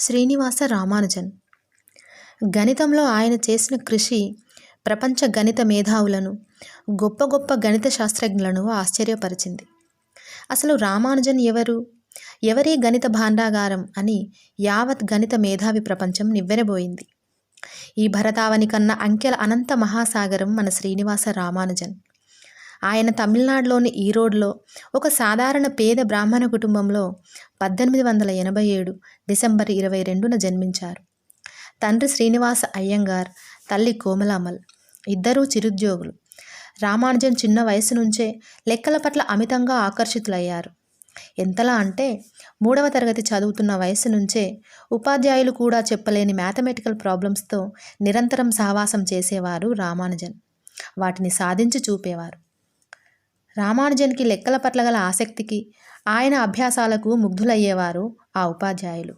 శ్రీనివాస రామానుజన్. గణితంలో ఆయన చేసిన కృషి ప్రపంచ గణిత మేధావులను గొప్ప గొప్ప గణిత శాస్త్రజ్ఞులను ఆశ్చర్యపరిచింది. అసలు రామానుజన్ ఎవరు? ఎవరి గణిత భాండాగారం అని యావత్ గణిత మేధావి ప్రపంచం నివ్వెరబోయింది. ఈ భరతావని కన్నా అంకెల అనంత మహాసాగరం మన శ్రీనివాస రామానుజన్. ఆయన తమిళనాడులోని ఈరోడ్లో ఒక సాధారణ పేద బ్రాహ్మణ కుటుంబంలో పద్దెనిమిది వందల ఎనభై ఏడు డిసెంబర్ ఇరవై రెండున జన్మించారు. తండ్రి శ్రీనివాస అయ్యంగార్ తల్లి కోమలామల్ ఇద్దరూ చిరుద్యోగులు. రామానుజన్ చిన్న వయసు నుంచే లెక్కల పట్ల అమితంగా ఆకర్షితులయ్యారు. ఎంతలా అంటే మూడవ తరగతి చదువుతున్న వయసు నుంచే ఉపాధ్యాయులు కూడా చెప్పలేని మ్యాథమెటికల్ ప్రాబ్లమ్స్తో నిరంతరం సహవాసం చేసేవారు రామానుజన్. వాటిని సాధించి చూపేవారు. రామానుజన్కి లెక్కల పట్ల గల ఆసక్తికి ఆయన అభ్యాసాలకు ముగ్ధులయ్యేవారు ఆ ఉపాధ్యాయులు.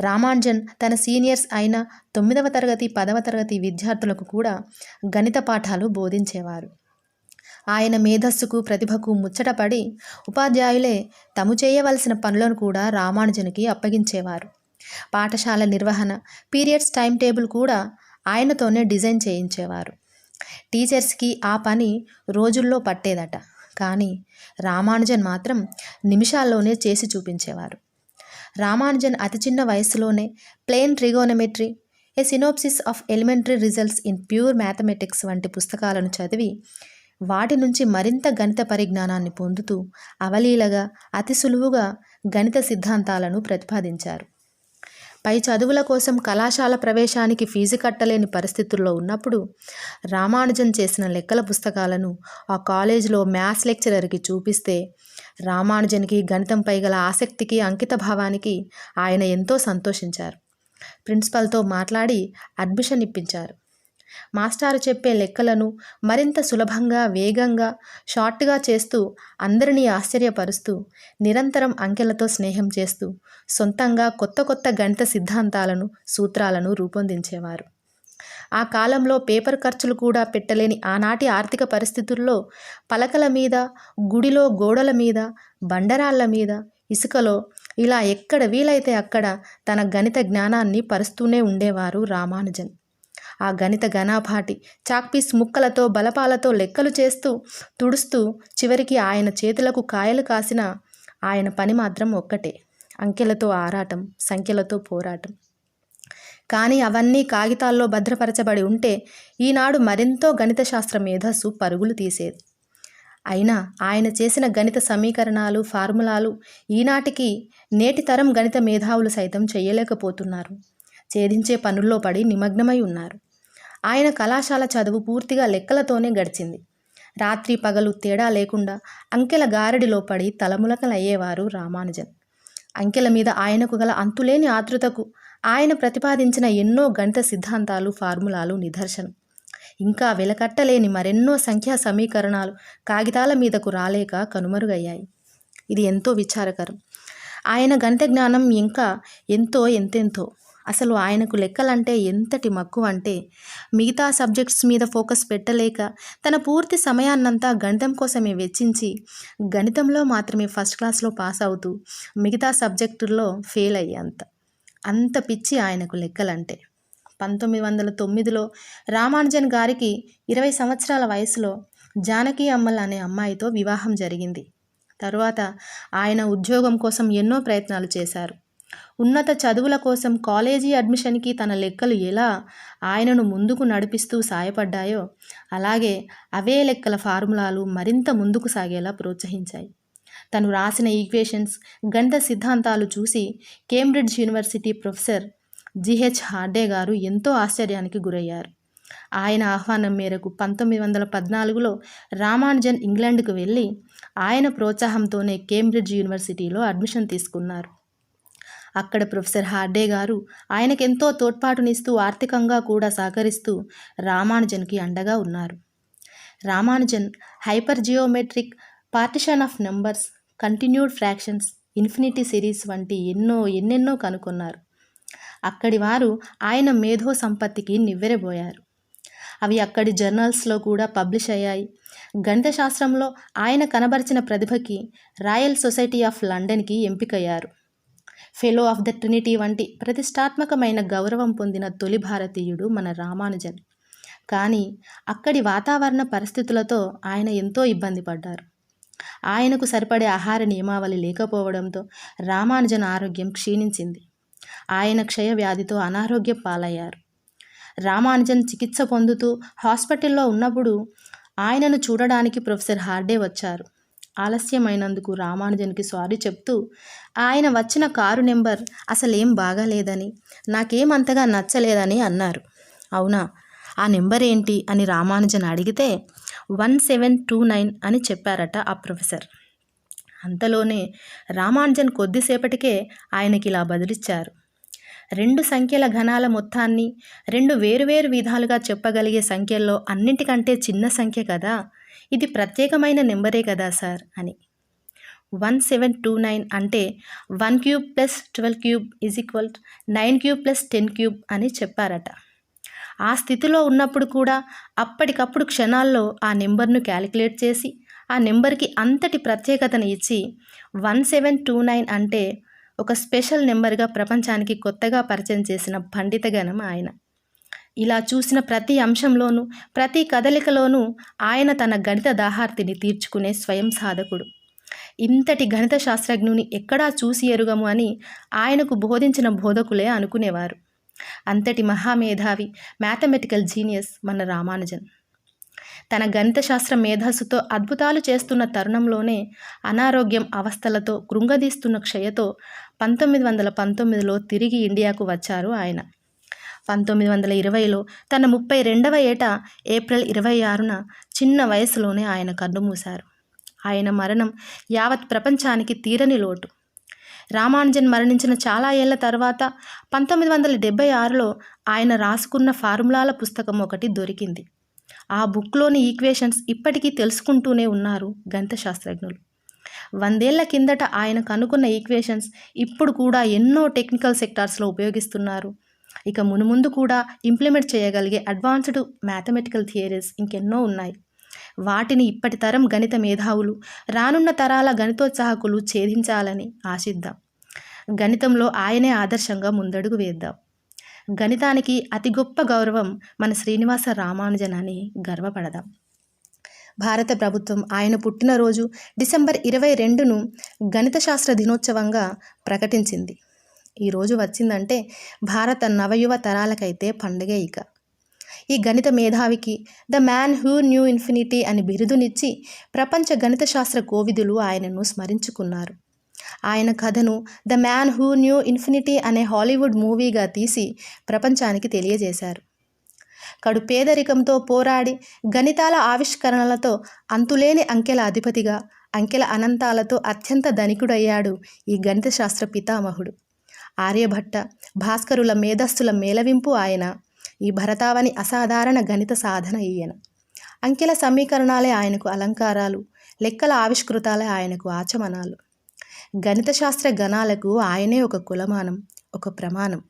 రామానుజన్ తన సీనియర్స్ అయిన తొమ్మిదవ తరగతి పదవ తరగతి విద్యార్థులకు కూడా గణిత పాఠాలు బోధించేవారు. ఆయన మేధస్సుకు ప్రతిభకు ముచ్చటపడి ఉపాధ్యాయులే తము చేయవలసిన పనులను కూడా రామానుజన్కి అప్పగించేవారు. పాఠశాల నిర్వహణ పీరియడ్స్ టైం టేబుల్ కూడా ఆయనతోనే డిజైన్ చేయించేవారు. టీచర్స్కి ఆ పని రోజుల్లో పట్టేదట. కానీ రామానుజన్ మాత్రం నిమిషాల్లోనే చేసి చూపించేవారు. రామానుజన్ అతి చిన్న వయసులోనే plane trigonometry a synopsis of elementary results in pure mathematics వంటి పుస్తకాలను చదివి వాటి నుంచి మరింత గణిత పరిజ్ఞానాన్ని పొందుతూ అవలీలగా అతి సులువుగా గణిత సిద్ధాంతాలను ప్రతిపాదించారు. పై చదువుల కోసం కళాశాల ప్రవేశానికి ఫీజు కట్టలేని పరిస్థితుల్లో ఉన్నప్పుడు రామానుజన్ చేసిన లెక్కల పుస్తకాలను ఆ కాలేజీలో మ్యాథ్స్ లెక్చరర్కి చూపిస్తే రామానుజన్కి గణితంపై గల ఆసక్తికి అంకిత భావానికి ఆయన ఎంతో సంతోషించారు. ప్రిన్సిపల్తో మాట్లాడి అడ్మిషన్ ఇప్పించారు. మాస్టారు చెప్పే లెక్కలను మరింత సులభంగా వేగంగా షార్ట్గా చేస్తూ అందరినీ ఆశ్చర్యపరుస్తూ నిరంతరం అంకెలతో స్నేహం చేస్తూ సొంతంగా కొత్త కొత్త గణిత సిద్ధాంతాలను సూత్రాలను రూపొందించేవారు. ఆ కాలంలో పేపర్ ఖర్చులు కూడా పెట్టలేని ఆనాటి ఆర్థిక పరిస్థితుల్లో పలకల మీద గుడిలో గోడల మీద బండరాళ్ళ మీద ఇసుకలో ఇలా ఎక్కడ వీలైతే అక్కడ తన గణిత జ్ఞానాన్ని పరుస్తూనే ఉండేవారు రామానుజన్. ఆ గణిత ఘనాపాటి చాక్పీస్ ముక్కలతో బలపాలతో లెక్కలు చేస్తూ తుడుస్తూ చివరికి ఆయన చేతులకు కాయలు కాసిన ఆయన పని మాత్రం ఒక్కటే. అంకెలతో ఆరాటం సంఖ్యలతో పోరాటం. కానీ అవన్నీ కాగితాల్లో భద్రపరచబడి ఉంటే ఈనాడు మరెంతో గణిత శాస్త్ర మేధస్సు పరుగులు తీసేది. అయినా ఆయన చేసిన గణిత సమీకరణాలు ఫార్ములాలు ఈనాటికి నేటి తరం గణిత మేధావులు సైతం చేయలేకపోతున్నారు. ఛేదించే పనుల్లో పడి నిమగ్నమై ఉన్నారు. ఆయన కళాశాల చదువు పూర్తిగా లెక్కలతోనే గడిచింది. రాత్రి పగలు తేడా లేకుండా అంకెల గారడిలో పడి తలములకలయ్యేవారు రామానుజన్. అంకెల మీద ఆయనకు గల అంతులేని ఆతృతకు ఆయన ప్రతిపాదించిన ఎన్నో గణిత సిద్ధాంతాలు ఫార్ములాలు నిదర్శనం. ఇంకా వెలకట్టలేని మరెన్నో సంఖ్యా సమీకరణాలు కాగితాల మీదకు రాలేక కనుమరుగయ్యాయి. ఇది ఎంతో విచారకరం. ఆయన గణిత జ్ఞానం ఇంకా ఎంతో ఎంతెంతో అసలు ఆయనకు లెక్కలంటే ఎంతటి మక్కువ అంటే మిగతా సబ్జెక్ట్స్ మీద ఫోకస్ పెట్టలేక తన పూర్తి సమయాన్నంతా గణితం కోసమే వెచ్చించి గణితంలో మాత్రమే ఫస్ట్ క్లాస్లో పాస్ అవుతూ మిగతా సబ్జెక్టుల్లో ఫెయిల్ అయ్యేంత. అంత పిచ్చి ఆయనకు లెక్కలంటే. పంతొమ్మిది వందల తొమ్మిదిలో రామానుజన్ గారికి ఇరవై సంవత్సరాల వయసులో జానకి అమ్మల్ అనే అమ్మాయితో వివాహం జరిగింది. తరువాత ఆయన ఉద్యోగం కోసం ఎన్నో ప్రయత్నాలు చేశారు. ఉన్నత చదువుల కోసం కాలేజీ అడ్మిషన్కి తన లెక్కలు ఎలా ఆయనను ముందుకు నడిపిస్తూ సాయపడ్డాయో అలాగే అవే లెక్కల ఫార్ములాలు మరింత ముందుకు సాగేలా ప్రోత్సహించాయి. తను రాసిన ఈక్వేషన్స్ గణిత సిద్ధాంతాలు చూసి Cambridge university professor G H Hardy garu ఎంతో ఆశ్చర్యానికి గురయ్యారు. ఆయన ఆహ్వానం మేరకు పంతొమ్మిది వందల పద్నాలుగులో రామానుజన్ ఇంగ్లాండ్కు వెళ్ళి ఆయన ప్రోత్సాహంతోనే కేంబ్రిడ్జ్ యూనివర్సిటీలో అడ్మిషన్ తీసుకున్నారు. అక్కడ ప్రొఫెసర్ హార్డే గారు ఆయనకెంతో తోడ్పాటునిస్తూ ఆర్థికంగా కూడా సహకరిస్తూ రామానుజన్కి అండగా ఉన్నారు. Ramanujan hyper geometric partition of numbers continued fractions infinity series వంటి ఎన్నో ఎన్నెన్నో కనుగొన్నారు అక్కడి వారు ఆయన మేధో సంపత్తికి నివ్వెరబోయారు. అవి అక్కడి జర్నల్స్లో కూడా పబ్లిష్ అయ్యాయి. గణిత శాస్త్రంలో ఆయన కనబరిచిన ప్రతిభకి రాయల్ సొసైటీ ఆఫ్ లండన్కి ఎంపికయ్యారు. ఫెలో ఆఫ్ ద ట్రినిటీ వంటి ప్రతిష్టాత్మకమైన గౌరవం పొందిన తొలి భారతీయుడు మన రామానుజన్. కానీ అక్కడి వాతావరణ పరిస్థితులతో ఆయన ఎంతో ఇబ్బంది పడ్డారు. ఆయనకు సరిపడే ఆహార నియమావళి లేకపోవడంతో రామానుజన్ ఆరోగ్యం క్షీణించింది. ఆయన క్షయ వ్యాధితో అనారోగ్యం పాలయ్యారు. రామానుజన్ చికిత్స పొందుతూ హాస్పిటల్లో ఉన్నప్పుడు ఆయనను చూడడానికి ప్రొఫెసర్ హార్డే వచ్చారు. ఆలస్యమైనందుకు రామానుజన్కి సారీ చెప్తూ ఆయన వచ్చిన కారు నెంబర్ అసలేం బాగాలేదని నాకేమంతగా నచ్చలేదని అన్నారు. అవునా? ఆ నెంబర్ ఏంటి అని రామానుజన్ అడిగితే వన్ సెవెన్ టూ నైన్ అని చెప్పారట ఆ ప్రొఫెసర్. అంతలోనే రామానుజన్ కొద్దిసేపటికే ఆయనకి ఇలా బదులిచ్చారు. రెండు సంఖ్యల ఘనాల మొత్తాన్ని రెండు వేరువేరు విధాలుగా చెప్పగలిగే సంఖ్యల్లో అన్నింటికంటే చిన్న సంఖ్య కదా! ఇది ప్రత్యేకమైన నెంబరే కదా సార్? అని. వన్ సెవెన్ టూ నైన్ అంటే one cube plus twelve cube is equal nine cube plus ten cube అని చెప్పారట. ఆ స్థితిలో ఉన్నప్పుడు కూడా అప్పటికప్పుడు క్షణాల్లో ఆ నెంబర్ను క్యాలిక్యులేట్ చేసి ఆ నెంబర్కి అంతటి ప్రత్యేకతను ఇచ్చి వన్ సెవెన్ టూ నైన్ అంటే ఒక స్పెషల్ నెంబర్గా ప్రపంచానికి కొత్తగా పరిచయం చేసిన పండితగణం ఆయన. ఇలా చూసిన ప్రతి అంశంలోనూ ప్రతి కదలికలోనూ ఆయన తన గణిత దాహార్తిని తీర్చుకునే స్వయం సాధకుడు. ఇంతటి గణిత శాస్త్రజ్ఞుని ఎక్కడా చూసి ఎరుగము అని ఆయనకు బోధించిన బోధకులే అనుకునేవారు. అంతటి మహామేధావి మ్యాథమెటికల్ జీనియస్ మన రామానుజన్. తన గణిత శాస్త్ర మేధస్సుతో అద్భుతాలు చేస్తున్న తరుణంలోనే అనారోగ్యం అవస్థలతో కృంగదీస్తున్న క్షయతో పంతొమ్మిది వందల పంతొమ్మిదిలో తిరిగి ఇండియాకు వచ్చారు ఆయన. పంతొమ్మిది వందల ఇరవైలో తన ముప్పై రెండవ ఏట ఏప్రిల్ ఇరవై ఆరున చిన్న వయసులోనే ఆయన కన్నుమూశారు ఆయన మరణం యావత్ ప్రపంచానికి తీరని లోటు. రామానుజన్ మరణించిన చాలా ఏళ్ళ తర్వాత పంతొమ్మిది వందల డెబ్బై ఆరులో ఆయన రాసుకున్న ఫార్ములాల పుస్తకం ఒకటి దొరికింది. ఆ బుక్లోని ఈక్వేషన్స్ ఇప్పటికీ తెలుసుకుంటూనే ఉన్నారు గణిత శాస్త్రజ్ఞులు. వందేళ్ళ కిందట ఆయన కనుక్కున్న ఈక్వేషన్స్ ఇప్పుడు కూడా ఎన్నో టెక్నికల్ సెక్టార్స్లో ఉపయోగిస్తున్నారు. ఇక మునుముందు కూడా ఇంప్లిమెంట్ చేయగలిగే అడ్వాన్స్డ్ మ్యాథమెటికల్ థియరీస్ ఇంకెన్నో ఉన్నాయి. వాటిని ఇప్పటి తరం గణిత మేధావులు రానున్న తరాల గణితోత్సాహకులు ఛేదించాలని ఆశిద్దాం. గణితంలో ఆయనే ఆదర్శంగా ముందడుగు వేద్దాం. గణితానికి అతి గొప్ప గౌరవం మన శ్రీనివాస రామానుజన్ అని గర్వపడదాం. భారత ప్రభుత్వం ఆయన పుట్టినరోజు డిసెంబర్ ఇరవై రెండును గణిత శాస్త్ర దినోత్సవంగా ప్రకటించింది. ఈరోజు వచ్చిందంటే భారత నవయువ తరాలకైతే పండుగే ఇక. ఈ గణిత మేధావికి the man who knew infinity అని బిరుదునిచ్చి ప్రపంచ గణిత శాస్త్ర కోవిదులు ఆయనను స్మరించుకున్నారు. ఆయన కథను the man who knew infinity అనే హాలీవుడ్ మూవీగా తీసి ప్రపంచానికి తెలియజేశారు. కడు పేదరికంతో పోరాడి గణితాల ఆవిష్కరణలతో అంతులేని అంకెల అధిపతిగా అంకెల అనంతాలతో అత్యంత ధనికుడయ్యాడు ఈ గణిత శాస్త్ర పితామహుడు. ఆర్యభట్ట భాస్కరుల మేధస్సుల మేలవింపు ఆయన. ఈ భరతావని అసాధారణ గణిత సాధన ఈయన. అంకెల సమీకరణాలే ఆయనకు అలంకారాలు లెక్కల ఆవిష్కృతాలే ఆయనకు ఆచమనాలు. గణిత శాస్త్ర గణాలకు ఆయనే ఒక కులమానం ఒక ప్రమాణం.